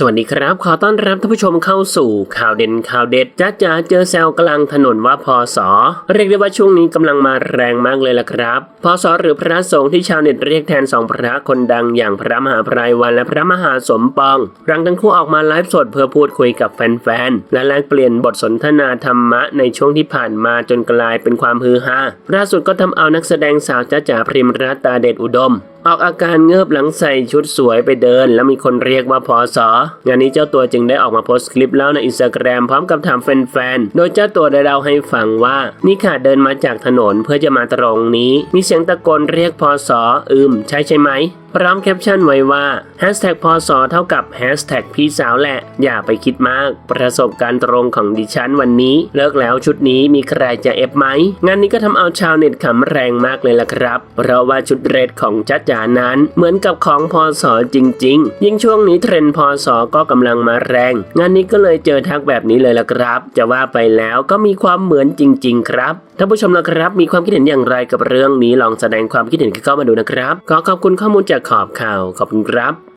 สวัสดีครับ ขอต้อนรับท่านผู้ชมเข้าสู่ข่าวเด่นข่าวเด็ดจ้าจ๋าเจอแซวกลางถนนว่าพอสอเรียกได้ว่าช่วงนี้กำลังมาแรงมากเลยล่ะครับพอสอหรือพระสงฆ์ที่ชาวเน็ตเรียกแทนสองพระคนดังอย่างพระมหาไพรวันและพระมหาสมปองหลังทั้งคู่ออกมาไลฟ์สดเพื่อพูดคุยกับแฟนๆและแลกเปลี่ยนบทสนทนาธรรมะในช่วงที่ผ่านมาจนกลายเป็นความฮือฮาล่าสุดก็ทำเอานักแสดงสาวจ้าจ๋าพริมรัตตาเดชอุดม ออกอาการเงือบหลังใส่ชุดสวยไปเดิน แล้วมีคนเรียกว่าพอสองานนี้เจ้าตัวจึงได้ออกมาโพสต์คลิปแล้วในอินสตาแกรมพร้อมกับถามแฟนๆ โดยเจ้าตัวได้เล่าให้ฟังว่า นี่ค่ะเดินมาจากถนนเพื่อจะมาตรงนี้ มีเสียงตะโกนเรียกพอสออืม ใช่ใช่ไหมพร้อมแคปชั่นไว้ว่า Hashtag พศเท่ากับ Hashtag พี่สาวแหละ อย่าไปคิดมาก ประสบการณ์ตรงของดิฉันวันนี้ เลิกแล้วชุดนี้มีใครจะเอฟไหม งานนี้ก็ทำเอาชาวเน็ตขำแรงมากเลยล่ะครับ เพราะว่าชุดเรดของจ้าจ๋านั้นเหมือนกับของพศจริง ๆ ยิ่งช่วงนี้เทรนด์พศก็กำลังมาแรง งานนี้ก็เลยเจอทักแบบนี้เลยล่ะครับ จะว่าไปแล้วก็มีความเหมือนจริง ๆ ครับท่านผู้ชมนะครับ มีความคิดเห็นอย่างไรกับเรื่องนี้ลองแสดงความคิดเห็นกันเข้ามาดูนะครับขอขอบคุณข้อมูลจากขอบข่าวขอบคุณครับ